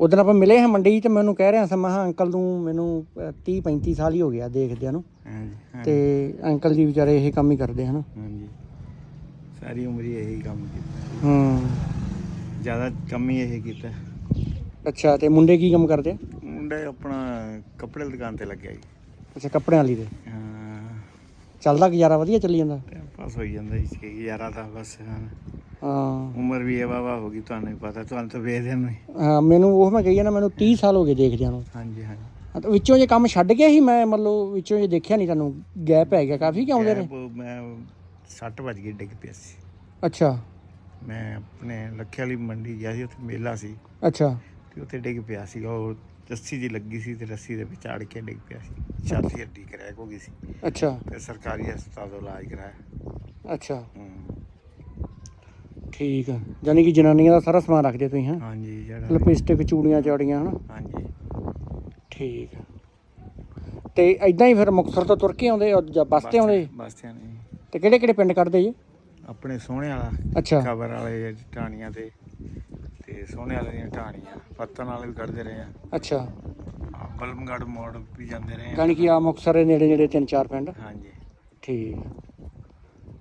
ਉਦੋਂ ਆਪਾਂ ਮਿਲੇ ਹਾਂ ਮੰਡੀ 'ਚ ਤੇ ਮੈਨੂੰ ਕਹਿ ਰਿਹਾ ਸੀ ਮੈਂ ਕਿਹਾ ਅੰਕਲ ਨੂੰ ਮੈਨੂੰ 30 35 ਸਾਲ ਹੀ ਹੋ ਗਿਆ ਦੇਖਦਿਆਂ ਨੂੰ ਹਾਂਜੀ ਤੇ ਅੰਕਲ ਜੀ ਵਿਚਾਰੇ ਇਹ ਕੰਮ ਹੀ ਕਰਦੇ ਹਨ। ਹਾਂਜੀ। ਸਾਰੀ ਉਮਰ ਹੀ ਇਹੀ ਕੰਮ ਕੀਤਾ। ਹੂੰ। ਜ਼ਿਆਦਾ ਕੰਮ ਹੀ ਇਹ ਕੀਤਾ। ਅੱਛਾ ਤੇ ਮੁੰਡੇ ਕੀ ਕੰਮ ਕਰਦੇ ਆ? ਮੁੰਡਾ ਆਪਣਾ ਕੱਪੜੇ ਦੀ ਦੁਕਾਨ ਤੇ ਲੱਗਿਆ ਜੀ। ਅੱਛਾ ਕੱਪੜਿਆਂ ਵਾਲੀ ਦੇ। ਹਾਂ। ਚੱਲਦਾ ਗੁਜ਼ਾਰਾ ਵਧੀਆ ਚੱਲੀ ਜਾਂਦਾ? ਪਾਸ ਹੋਈ ਜਾਂਦਾ ਜੀ ਬਸ। ਹਾਂ। ਹਾਂ। ਉਮਰ ਵੀ ਇਹ ਵਾਵਾ ਹੋ ਗਈ ਤੁਹਾਨੂੰ ਵੀ ਪਤਾ ਤੁਹਾਨੂੰ ਤਾਂ ਵੇਖਦੇ ਨੂੰ ਹੀ। ਹਾਂ, ਮੈਨੂੰ ਉਹ ਮੈਂ ਕਹੀ ਨਾ ਮੈਨੂੰ 30 ਸਾਲ ਹੋ ਗਏ ਦੇਖਦਿਆਂ ਨੂੰ। ਹਾਂਜੀ ਹਾਂਜੀ। ਹਾਂ, ਤੇ ਵਿੱਚੋਂ ਜੇ ਕੰਮ ਛੱਡ ਗਿਆ ਸੀ ਮੈਂ ਮਤਲਬ ਵਿੱਚੋਂ ਜੇ ਦੇਖਿਆ ਨਹੀਂ ਤੁਹਾਨੂੰ ਗੈਪ ਪੈ ਗਿਆ ਕਾਫੀ ਕਿ ਆਉਂਦੇ ਨੇ ਮੈਂ 60 ਵੱਜ ਡਿੱਗ ਪਿਆ ਸੀ। ਅੱਛਾ। ਮੈਂ ਆਪਣੇ ਲੱਖੇ ਵਾਲੀ ਮੰਡੀ ਗਿਆ ਸੀ ਉੱਥੇ ਮੇਲਾ ਸੀ। ਅੱਛਾ। ਤੇ ਉੱਥੇ ਡਿੱਗ ਪਿਆ ਸੀ ਉਹ ਰੱਸੀ ਜੀ ਲੱਗੀ ਸੀ ਤੇ ਰੱਸੀ ਦੇ ਵਿੱਚ ਕੇ ਡਿੱਗ ਪਿਆ ਸੀ। ਛਾਤੀ ਹੱਡੀ ਕਰੈਕ ਹੋ ਗਈ ਸੀ। ਅੱਛਾ। ਤੇ ਸਰਕਾਰੀ ਹਸਪਤਾਲ ਤੋਂ ਇਲਾਜ ਕਰਾਇਆ। ਅੱਛਾ। ਹੂੰ। ਠੀਕ ਆ। ਯਾਨੀ ਕਿ ਜਨਾਨੀਆਂ ਦਾ ਸਾਰਾ ਸਮਾਨ ਰੱਖਦੇ ਤੁਸੀਂ ਹਾਂ? ਹਾਂਜੀ ਜਿਹੜਾ ਲਿਪਸਟਿਕ ਚੂੜੀਆਂ ਚਾੜੀਆਂ ਹਨਾ? ਹਾਂਜੀ। ਠੀਕ ਆ। ਤੇ ਐਦਾਂ ਹੀ ਫਿਰ ਮੁਕਤਸਰ ਤੋਂ ਤੁਰ ਕੇ ਆਉਂਦੇ ਔਰ ਜਾਂ ਬੱਸ ਤੇ ਆਉਂਦੇ? ਬੱਸ ਤੇ ਨਹੀਂ ਤੇ ਕਿਹੜੇ ਕਿਹੜੇ ਪਿੰਡ ਕੱਢਦੇ ਜੀ? ਆਪਣੇ ਸੋਹਣੇ ਵਾਲਾ ਅੱਛਾ। ਖਬਰ ਵਾਲੇ ਟਾਣੀਆਂ ਤੇ ਤੇ ਸੋਹਣੇ ਵਾਲੇ ਦੀਆਂ ਟਾਣੀਆਂ ਪੱਤਨ ਵਾਲੇ ਵੀ ਕੱਢਦੇ ਰਹੇ ਆ। ਅੱਛਾ। ਆਹ ਬਲਮਗੜ੍ਹ ਮੋੜ ਵੀ ਜਾਂਦੇ ਰਹੇ ਆ। ਯਾਨੀ ਕਿ ਆ ਮੁਕਤਸਰ ਦੇ ਨੇੜੇ ਨੇੜੇ ਤਿੰਨ ਚਾਰ ਪਿੰਡ। ਹਾਂਜੀ। ਠੀਕ।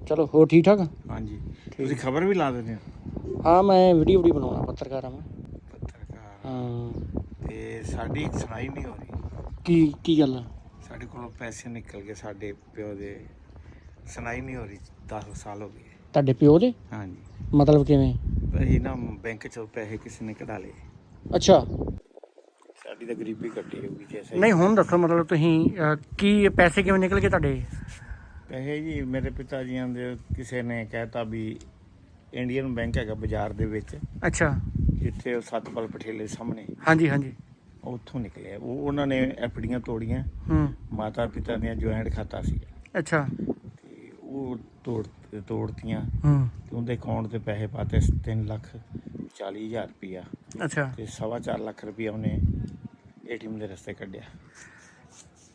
ਚਲੋ ਹੋਰ ਠੀਕ ਠਾਕ? ਹਾਂਜੀ। ਤੁਸੀਂ ਖਬਰ ਵੀ ਲਾ ਦਿੰਦੇ ਹੋ? ਹਾਂ ਮੈਂ ਵੀਡੀਓ ਵੀਡੀਓ ਬਣਾਉਣਾ ਪੱਤਰਕਾਰ ਆ ਮੈਂ ਪੱਤਰਕਾਰ। ਹਾਂ। ਤੇ ਸਾਡੀ ਸੁਣਾਈ ਨਹੀਂ ਹੋ ਰਹੀ। ਕੀ ਕੀ ਗੱਲ ਆ? ਸਾਡੇ ਕੋਲੋਂ ਪੈਸੇ ਨਿਕਲ ਗਏ ਸਾਡੇ ਪਿਓ ਦੇ। ਸੁਣਾਈ ਨਹੀਂ ਹੋ ਰਹੀ 10 ਸਾਲ ਹੋ ਗਏ। ਤੁਹਾਡੇ ਪਿਓ ਦੇ? ਹਾਂਜੀ। ਮਤਲਬ ਕਿਵੇਂ? ਅਸੀਂ ਨਾ ਬੈਂਕ ਚੋਂ ਪੈਸੇ ਕਿਸੇ ਨੇ ਕਢਾ ਲਏ। ਅੱਛਾ। ਸਾਡੀ ਤਾਂ ਗਰੀਬੀ ਕੱਟੀ ਹੋਊਗੀ ਜੈਸੇ ਨਹੀਂ ਹੁਣ ਦੱਸੋ ਮਤਲਬ ਤੁਸੀਂ ਕੀ ਪੈਸੇ ਕਿਵੇਂ ਨਿਕਲ ਗਏ ਤੁਹਾਡੇ? ਪੈਸੇ ਜੀ ਮੇਰੇ ਪਿਤਾ ਜੀਆਂ ਦੇ ਕਿਸੇ ਨੇ ਕਹਿਤਾ ਵੀ ਇੰਡੀਅਨ ਬੈਂਕ ਹੈਗਾ ਬਾਜ਼ਾਰ ਦੇ ਵਿੱਚ। ਅੱਛਾ। ਜਿੱਥੇ ਉਹ ਸਤਪਾਲ ਪਟੇਲੇ ਸਾਹਮਣੇ। ਹਾਂਜੀ ਹਾਂਜੀ। ਉੱਥੋਂ ਨਿਕਲਿਆ ਉਹ ਉਹਨਾਂ ਨੇ ਐਫਡੀਆਂ ਤੋੜੀਆਂ। ਹੂੰ। ਮਾਤਾ ਪਿਤਾ ਦੀਆਂ ਜੁਆਇੰਟ ਖਾਤਾ ਸੀ। ਅੱਛਾ। ਤੇ ਉਹ ਤੋੜ ਤੋੜਤੀਆਂ। ਹੂੰ। ਤੇ ਉਹਦੇ ਅਕਾਊਂਟ ਤੇ ਪੈਸੇ ਪਾਤੇ 3 ਲੱਖ 40 ਹਜ਼ਾਰ ਰੁਪਇਆ ਅੱਛਾ। ਤੇ ਸਵਾ ਚਾਰ ਲੱਖ ਰੁਪਇਆ ਉਹਨੇ ਏਟੀਐਮ ਦੇ ਰਸਤੇ ਕੱਢਿਆ।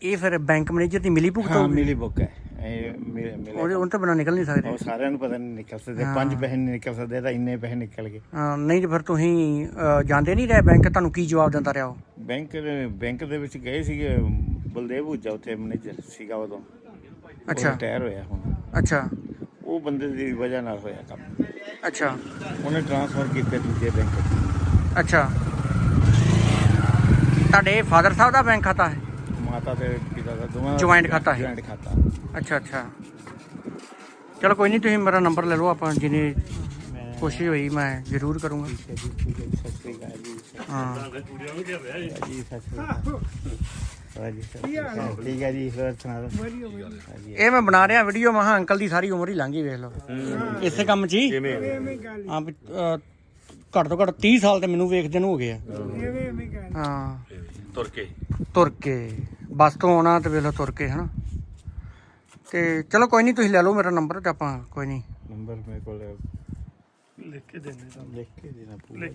ਇਹ ਫਿਰ ਬੈਂਕ ਮੈਨੇਜਰ ਦੀ ਮਿਲੀ ਭੁਗਤ ਹਾਂ? ਮਿਲੀ ਬੁੱਕ ਹੈ। ਇਹ ਮਿਲੇ ਉਹਦੇ ਉਹਨਾਂ ਤੋਂ ਬਿਨਾਂ ਨਿਕਲ ਨਹੀਂ ਸਕਦੇ। ਉਹ ਸਾਰਿਆਂ ਨੂੰ ਪਤਾ ਨਹੀਂ ਨਿਕਲ ਸਕਦੇ। ਪੰਜ ਪੈਸੇ ਨਹੀਂ ਨਿਕਲ ਸਕਦੇ ਤਾਂ ਇੰਨੇ ਪੈਸੇ ਨਿਕਲ ਗਏ। ਹਾਂ, ਨਹੀਂ ਤੇ ਫਿਰ ਤੁਸੀਂ ਅਹ, ਜਾਂਦੇ ਨਹੀਂ ਰਹੇ ਬੈਂਕ? ਤੁਹਾਨੂੰ ਕੀ ਜਵਾਬ ਦਿੰਦਾ ਰਿਹਾ ਉਹ? ਬੈਂਕ ਦੇ ਬੈਂਕ ਦੇ ਵਿੱਚ ਗਏ ਸੀਗੇ ਬਲਦੇਵ ਹੁਜਾ ਉੱਥੇ ਮੈਨੇਜਰ ਸੀਗਾ ਉਦੋਂ। ਅੱਛਾ। ਰਿਟਾਇਰ ਹੋਇਆ ਹੁਣ। ਅੱਛਾ। ਉਹ ਬੰਦੇ ਦੀ ਵਜ੍ਹਾ ਨਾਲ ਹੋਇਆ ਕੰਮ। ਅੱਛਾ। ਉਹਨੇ ਟ੍ਰਾਂਸਫਰ ਕੀਤੇ ਦੂਜੇ ਬੈਂਕ 'ਚ। ਅੱਛਾ। ਤੁਹਾਡੇ ਫਾਦਰ ਸਾਹਿਬ ਦਾ ਬੈਂਕ ਖਾਤਾ ਹੈ? ਮਾਤਾ ਤੇ ਦਾ ਦੋਵਾਂ Joint ਖਾਤਾ ਹੈ। ਜੁਆਇੰਟ ਖਾਤਾ। ਅੱਛਾ ਅੱਛਾ। ਚਲੋ ਕੋਈ ਨਹੀਂ ਤੁਸੀਂ ਮੇਰਾ ਨੰਬਰ ਲੈ ਲਓ ਆਪਾਂ ਜਿਹਨੇ ਮੈਂ ਕੋਸ਼ਿਸ਼ ਹੋਈ ਮੈਂ ਜ਼ਰੂਰ ਕਰੂੰਗਾ। ਠੀਕ ਹੈ ਜੀ ਠੀਕ ਹੈ ਜੀ ਸਤਿ ਸ੍ਰੀ ਅਕਾਲ ਜੀ। ਹਾਂ। ਜੀ ਸਤਿ ਸ੍ਰੀ ਅਕਾਲ। ਠੀਕ ਹੈ ਜੀ ਹੋਰ ਸੁਣਾ ਦਿਓ ਇਹ ਮੈਂ ਬਣਾ ਰਿਹਾ ਵੀਡੀਓ ਮਹਾ ਅੰਕਲ ਦੀ ਸਾਰੀ ਉਮਰ ਹੀ ਲੰਘ ਗਈ ਵੇਖ ਲਓ। ਇਸੇ ਕੰਮ 'ਚ ਹੀ? ਹਾਂ ਵੀ, ਅਹ, ਘੱਟ ਤੋਂ ਘੱਟ 30 ਸਾਲ ਤੇ ਮੈਨੂੰ ਵੇਖਦੇ ਨੂੰ ਹੋ ਗਏ ਆ। ਹਾਂ। ਤੁਰ ਕੇ। ਤੁਰ ਕੇ। ਬੱਸ ਤੋਂ ਆਉਣਾ ਤੇ ਵੇਖ ਲਓ ਤੁਰ ਕੇ ਹਨਾ। ਤੇ ਚਲੋ ਕੋਈ ਨਹੀਂ ਤੁਸੀਂ ਲੈ ਲਓ ਮੇਰਾ ਨੰਬਰ ਤੇ ਆਪਾਂ ਕੋਈ ਨਹੀਂ ਨੰਬਰ ਮੇਰੇ ਕੋਲ ਲਿਖ ਕੇ ਦੇਣਾ ਲਿਖ ਕੇ ਦੇਣਾ ਪੂਰਾ